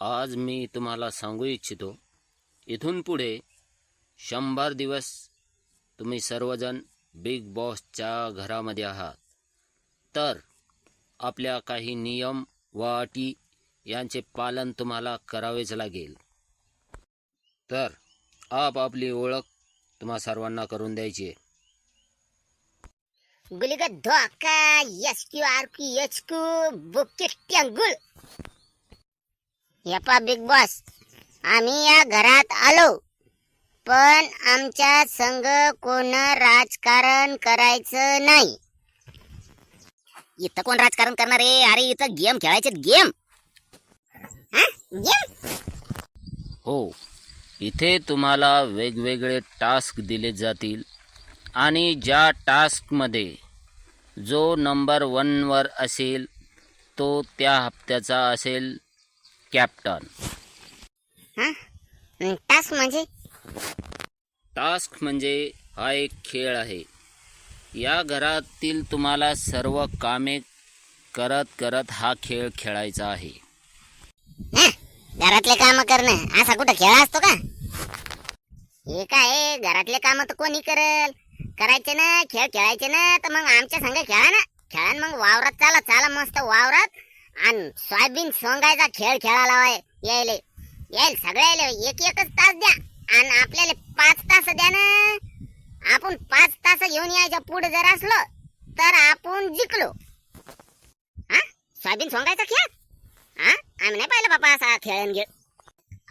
आज मी तुम्हाला सांगू इच्छितो इथून पुढे शंभर दिवस तुम्ही सर्वजण बिग बॉसच्या घरामध्ये आहात. तर आपल्या काही नियम व अटी यांचे पालन तुम्हाला करावेच लागेल. तर आपापली ओळख तुम्हा सर्वांना करून द्यायची आहे. धोका S Q R Q H Q bouquet यप्पा बिग बॉस. आम्ही या घरात आलो. पण आमच्या संघ कोण राजकारण करायचं नाही. इथं कोण राजकारण करणार आहे? अरे इथं गेम खेळायचे गेम. गेम? हो इथे तुम्हाला वेगवेगळे टास्क दिले जातील आणि ज्या टास्कमध्ये जो नंबर वनवर असेल तो त्या हप्त्याचा असेल. कॅप्टन. टास्क म्हणजे? टास्क म्हणजे हा एक खेळ आहे. या घरातील तुम्हाला सर्व कामे करत करत हा खेळ खेळायचा आहे. हं? घरातले काम करणं असा कुठं खेळ असतो का? हे काय घरातले काम तर कोणी करेल? करायचे ना खेळ खेळायचे ना तर मग आमच्या संग खेळा ना. खेळा न मग वावरात चाला चाला मस्त वावरात. आणि सोयाबीन सोंगायचा खेळ खेळायला लावाय यायले. यायला सगळ्याला एक एकच तास द्या. आणि आपल्याला पाच तास द्या ना. आपण पाच तास घेऊन यायच्या पुढे जर असलो तर आपण जिंकलो. हा? सोयाबीन सोंगायचा खेळ? हा? आम्ही नाही पाहिलं बापा असा खेळून खेळ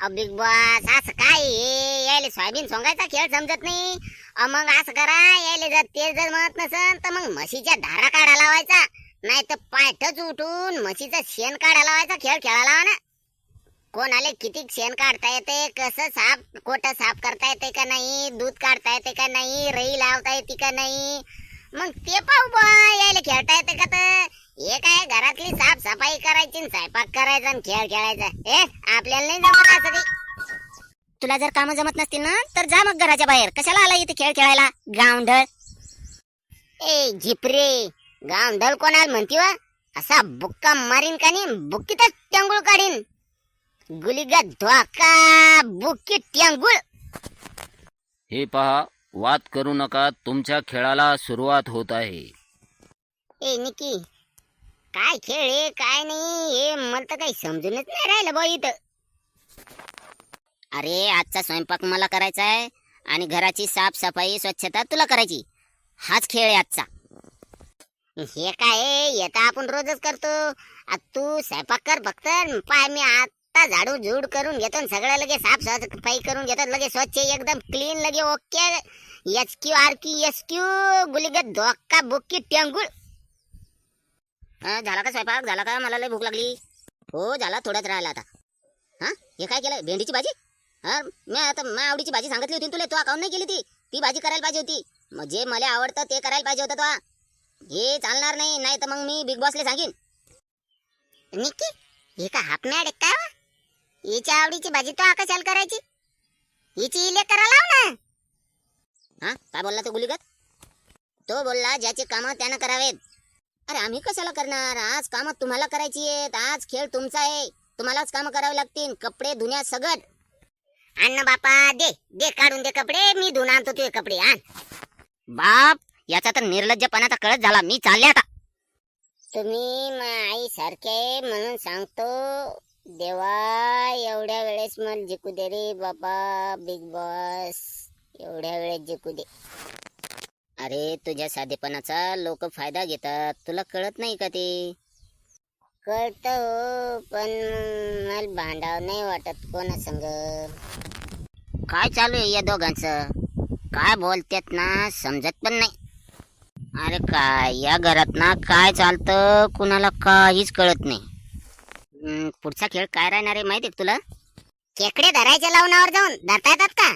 अहो बिग बॉस असं काय? यायले सोयाबीन सोंगायचा खेळ समजत नाही. अहो, मग असं करा. यायले जर ते जर म्हणत नसन तर मग म्हशीच्या धारा काढा लावायचा. नाही तर पायठच उठून म्हशीचं शेण काढा लावायचा खेळ खेळा लावा ना. कोणाले किती शेण काढता येते कसं साफ कोट साफ करता येते का नाही दूध काढता येते का नाही रई लावता येते का नाही मग ते पाहू बा यायला खेळता येते का तर. हे काय घरातली साफ सफाई करायची स्वयंपाक करायचा आणि खेळ खेळायचा. हे आपल्याला नाही जमत असं तुला जर काम जमत नसतील ना तर जा मग घराच्या बाहेर. कशाला आला इथे खेळ खेळायला? गावंढळ. ए झिपरे. गावंढळ कोणाला म्हणती वा? असा बुक्का मारीन का नाही? बुक्कीतच टंगुळ काढीन. गुलिगा धोका बुक्की टंगुळ हे पहा वाद करू नका. तुमच्या खेळाला सुरुवात होत आहे. ए निकी काय खेळ आहे काय नाही? हे मला तर काही समजूनच नाही राहिलं बा इथं. अरे आजचा स्वयंपाक मला करायचा आहे आणि घराची साफसफाई स्वच्छता तुला करायची. हाच खेळ आहे आजचा. हे काय हे तर आपण रोजच करतो. आ तू स्वयंपाक कर फक्त पाय मी आता झाडू झुड करून घेतो सगळं लगे साफ सफाई करून घेतो लगे स्वच्छ एकदम क्लीन लगे okay. H Q R Q S Q गुलिगत धोका बुक्की टेंगुळ. हा, झाला का स्वयंपाक? झाला का? मला लय भूक लागली. हो झाला थोडाच राहिला आता. हा हे काय केलं भेंडीची भाजी? हा मी आता माझ्या आवडीची भाजी सांगितली होती तुला तू अकाउंट नाही केली ती. ती भाजी करायला पाहिजे होती. मग जे मला आवडतं ते करायला पाहिजे होतं तो. हे चालणार नाही नाही तर मग मी बिग बॉसला सांगेन. निक्की हे का हाफ मॅड काय हिच्या आवडीची भाजी तो कशाला करायची. हिची इले करा लाव ना. हा काय बोलला तो गुलिगत? तो बोलला ज्याचे काम त्यानं करावेत. अरे आम्ही कशाला करणार? आज काम तुम्हाला करायची आहेत. आज खेळ तुमचा आहे. तुम्हालाच काम करावे लागतील. कपडे धुण्या सगळ. अन्न बापा दे. दे काढून दे कपडे. मी धुवून आणतो तुझे कपडे. आण. बाप याचा तर निर्लज्जपणाचा कळत झाला. मी चालले आता. तुम्ही आई सारखे म्हणून सांगतो देवा एवढ्या वेळेस मला जिकू दे रे बाबा बिग बॉस. एवढ्या वेळेस जिकू दे. अरे तुझ्या साधेपणाचा लोक फायदा घेतात. तुला कळत नाही का ते? कळत हो पण मला भांडाव नाही वाटत कोणा संग. काय चालू आहे या दोघांचं? काय बोलतात ना समजत पण नाही. अरे काय या घरात ना काय चालतं कुणाला काहीच कळत नाही. हम्म, पुढचा खेळ काय राहणार आहे माहिती तुला? खेकडे धरायच्या लावणावर जाऊन धरता येतात का?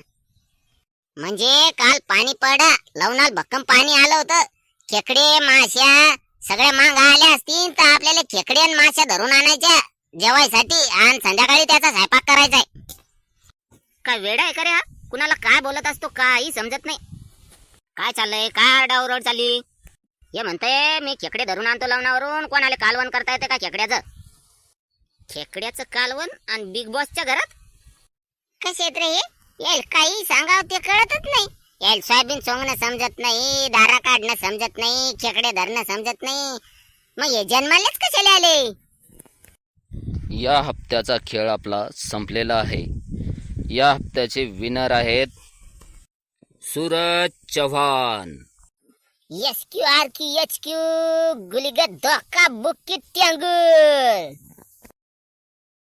म्हणजे काल पाणी पडा लवणाल भक्कम पाणी आलं होतं. खेकडे माश्या सगळ्या मांग आल्या असतील तर आपल्याला खेकडे आणि माश्या धरून आणायच्या. जेवायसाठी आणि संध्याकाळी त्याचा स्वयंपाक करायचा काय वेळ आहे का रे हा? कुणाला काय बोलत असतो काही समजत नाही. काय चाललंय? काय आरडाओरड चालली? हे म्हणतंय मी खेकडे धरून आणतो लवणावरून कोणाला कालवण करता येते का खेकड्याचं? खेकड्याचं कालवण आणि बिग बॉसच्या घरात? कसे आहेत रे हे? याल काही सांगावं ते कळतच नाही. याल सोयाबीन सोंगणं समजत नाही दारा काढणं समजत नाही खेकडे धरणं समजत नाही. मग हे जन्मालेच कशाला आले? या हप्त्याचा खेळ आपला संपलेला आहे. या हप्त्याचे विनर आहेत Suraj Chavan. S Q R Q H